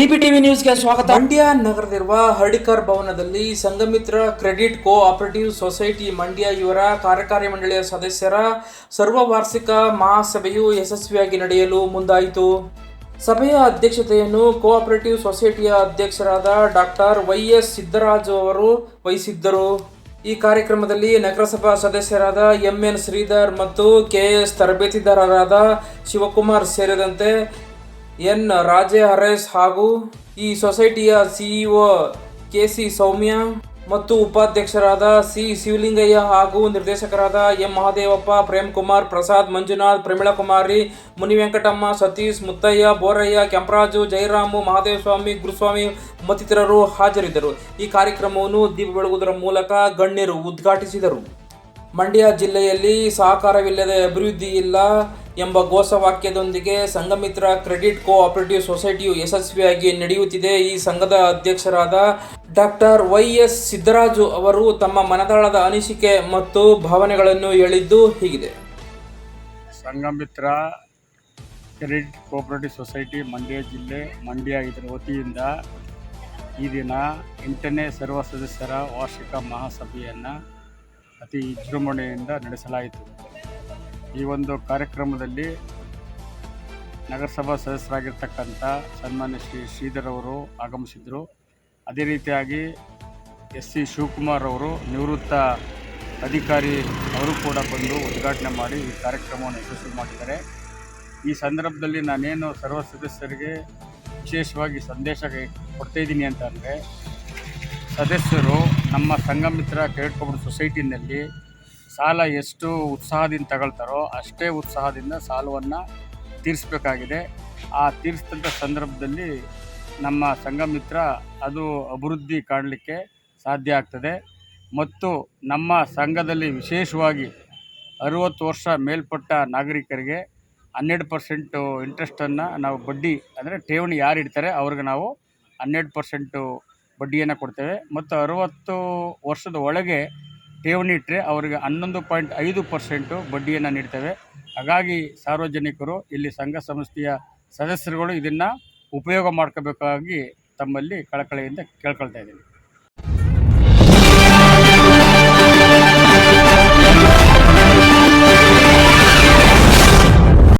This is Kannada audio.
ಟಿವಿ ನ್ಯೂಸ್ಗೆ ಸ್ವಾಗತ. ಮಂಡ್ಯ ನಗರದಿರುವ ಹರ್ಡಿಕರ್ ಭವನದಲ್ಲಿ Sanghamitra credit cooperative society Mandya ಇವರ ಕಾರ್ಯಕಾರಿ ಮಂಡಳಿಯ ಸದಸ್ಯರ ಸರ್ವವಾರ್ಷಿಕ ಮಹಾಸಭೆಯು ಯಶಸ್ವಿಯಾಗಿ ನಡೆಯಲು ಮುಂದಾಯಿತು. ಸಭೆಯ ಅಧ್ಯಕ್ಷತೆಯನ್ನು ಕೋಆಪರೇಟಿವ್ ಸೊಸೈಟಿಯ ಅಧ್ಯಕ್ಷರಾದ ಡಾಕ್ಟರ್ ವೈ ಎಸ್ ಸಿದ್ದರಾಜು ಅವರು ವಹಿಸಿದ್ದರು. ಈ ಕಾರ್ಯಕ್ರಮದಲ್ಲಿ ನಗರಸಭಾ ಸದಸ್ಯರಾದ ಎಂ ಎನ್ ಶ್ರೀಧರ್ ಮತ್ತು ಕೆ ಎಸ್ ತರಬೇತಿದಾರರಾದ ಶಿವಕುಮಾರ್ ಸೇರಿದಂತೆ ಎನ್ ರಾಜೆ ಹರೇಶ್ ಹಾಗೂ ಈ ಸೊಸೈಟಿಯ ಸಿಇಒ ಕೆ ಸಿ ಸೌಮ್ಯ ಮತ್ತು ಉಪಾಧ್ಯಕ್ಷರಾದ ಸಿ ಶಿವಲಿಂಗಯ್ಯ ಹಾಗೂ ನಿರ್ದೇಶಕರಾದ ಎಂ ಮಹಾದೇವಪ್ಪ ಪ್ರೇಮ್ ಕುಮಾರ್ ಪ್ರಸಾದ್ ಮಂಜುನಾಥ್ ಮುನಿ ಮುನಿವೆಂಕಟಮ್ಮ, ಸತೀಶ್, ಮುತ್ತಯ್ಯ, ಬೋರಯ್ಯ, ಕೆಂಪರಾಜು ಜಯರಾಮು ಮಹಾದೇವಸ್ವಾಮಿ, ಗುರುಸ್ವಾಮಿ ಮತ್ತಿತರರು ಹಾಜರಿದ್ದರು. ಈ ಕಾರ್ಯಕ್ರಮವನ್ನು ದೀಪ ಬೆಳಗುವುದರ ಮೂಲಕ ಗಣ್ಯರು ಉದ್ಘಾಟಿಸಿದರು. ಮಂಡ್ಯ ಜಿಲ್ಲೆಯಲ್ಲಿ ಸಹಕಾರವಿಲ್ಲದೆ ಅಭಿವೃದ್ಧಿ ಇಲ್ಲ ಎಂಬ ಘೋಷವಾಕ್ಯದೊಂದಿಗೆ ಸಂಘಮಿತ್ರ ಕ್ರೆಡಿಟ್ ಕೋ ಆಪರೇಟಿವ್ ಸೊಸೈಟಿಯು ಯಶಸ್ವಿಯಾಗಿ ನಡೆಯುತ್ತಿದೆ. ಈ ಸಂಘದ ಅಧ್ಯಕ್ಷರಾದ ಡಾಕ್ಟರ್ ವೈ ಎಸ್ ಸಿದ್ದರಾಜು ಅವರು ತಮ್ಮ ಮನದಾಳದ ಅನಿಸಿಕೆ ಮತ್ತು ಭಾವನೆಗಳನ್ನು ಹೇಳಿದ್ದು ಹೀಗಿದೆ. Sanghamitra credit cooperative society Mandya ಜಿಲ್ಲೆ ಮಂಡ್ಯ ಇದರ ವತಿಯಿಂದ ಈ ದಿನ ಎಂಟನೇ ಸರ್ವ ಸದಸ್ಯರ ವಾರ್ಷಿಕ ಮಹಾಸಭೆಯನ್ನು ಅತಿ ವಿಜೃಂಭಣೆಯಿಂದ ನಡೆಸಲಾಯಿತು. ಈ ಒಂದು ಕಾರ್ಯಕ್ರಮದಲ್ಲಿ ನಗರಸಭಾ ಸದಸ್ಯರಾಗಿರ್ತಕ್ಕಂಥ ಸನ್ಮಾನ್ಯ ಶ್ರೀ ಶ್ರೀಧರ್ ಅವರು ಆಗಮಿಸಿದರು. ಅದೇ ರೀತಿಯಾಗಿ ಎಸ್ ಸಿ ಶಿವಕುಮಾರ್ ಅವರು ನಿವೃತ್ತ ಅಧಿಕಾರಿ ಅವರು ಕೂಡ ಬಂದು ಉದ್ಘಾಟನೆ ಮಾಡಿ ಈ ಕಾರ್ಯಕ್ರಮವನ್ನು ಯಶಸ್ವಿ ಮಾಡಿದ್ದಾರೆ. ಈ ಸಂದರ್ಭದಲ್ಲಿ ನಾನೇನು ಸರ್ವ ಸದಸ್ಯರಿಗೆ ವಿಶೇಷವಾಗಿ ಸಂದೇಶ ಕೊಡ್ತಾಯಿದ್ದೀನಿ ಅಂತ ಅಂದರೆ ಸದಸ್ಯರು ನಮ್ಮ ಸಂಘಮಿತ್ರ ಕ್ರೆಡಿಟ್ ಕೋಆಪರೇಟಿವ್ ಸೊಸೈಟಿನಲ್ಲಿ ಸಾಲ ಎಷ್ಟು ಉತ್ಸಾಹದಿಂದ ತಗೊಳ್ತಾರೋ ಅಷ್ಟೇ ಉತ್ಸಾಹದಿಂದ ಸಾಲವನ್ನು ತೀರಿಸಬೇಕಾಗಿದೆ. ಆ ತೀರಿಸಿದಂಥ ಸಂದರ್ಭದಲ್ಲಿ ನಮ್ಮ ಸಂಘಮಿತ್ರ ಅದು ಅಭಿವೃದ್ಧಿ ಕಾಣಲಿಕ್ಕೆ ಸಾಧ್ಯ ಆಗ್ತದೆ. ಮತ್ತು ನಮ್ಮ ಸಂಘದಲ್ಲಿ ವಿಶೇಷವಾಗಿ ಅರುವತ್ತು ವರ್ಷ ಮೇಲ್ಪಟ್ಟ ನಾಗರಿಕರಿಗೆ ಹನ್ನೆರಡು ಪರ್ಸೆಂಟು ಇಂಟ್ರೆಸ್ಟನ್ನು ನಾವು ಬಡ್ಡಿ ಅಂದರೆ ಠೇವಣಿ ಯಾರು ಇಡ್ತಾರೆ ಅವ್ರಿಗೆ ನಾವು ಹನ್ನೆರಡು ಪರ್ಸೆಂಟು ಬಡ್ಡಿಯನ್ನು ಕೊಡ್ತೇವೆ. ಮತ್ತು ಅರುವತ್ತು ವರ್ಷದ ಒಳಗೆ ಠೇವಣಿ ಇಟ್ಟರೆ ಅವರಿಗೆ ಹನ್ನೊಂದು ಪಾಯಿಂಟ್ ಐದು ಪರ್ಸೆಂಟು ಬಡ್ಡಿಯನ್ನು ನೀಡ್ತೇವೆ. ಹಾಗಾಗಿ ಸಾರ್ವಜನಿಕರು, ಇಲ್ಲಿ ಸಂಘ ಸಂಸ್ಥೆಯ ಸದಸ್ಯರುಗಳು ಇದನ್ನು ಉಪಯೋಗ ಮಾಡ್ಕೋಬೇಕಾಗಿ ತಮ್ಮಲ್ಲಿ ಕಳಕಳಿಯಿಂದ ಕೇಳ್ಕೊಳ್ತಾ ಇದ್ದೀನಿ.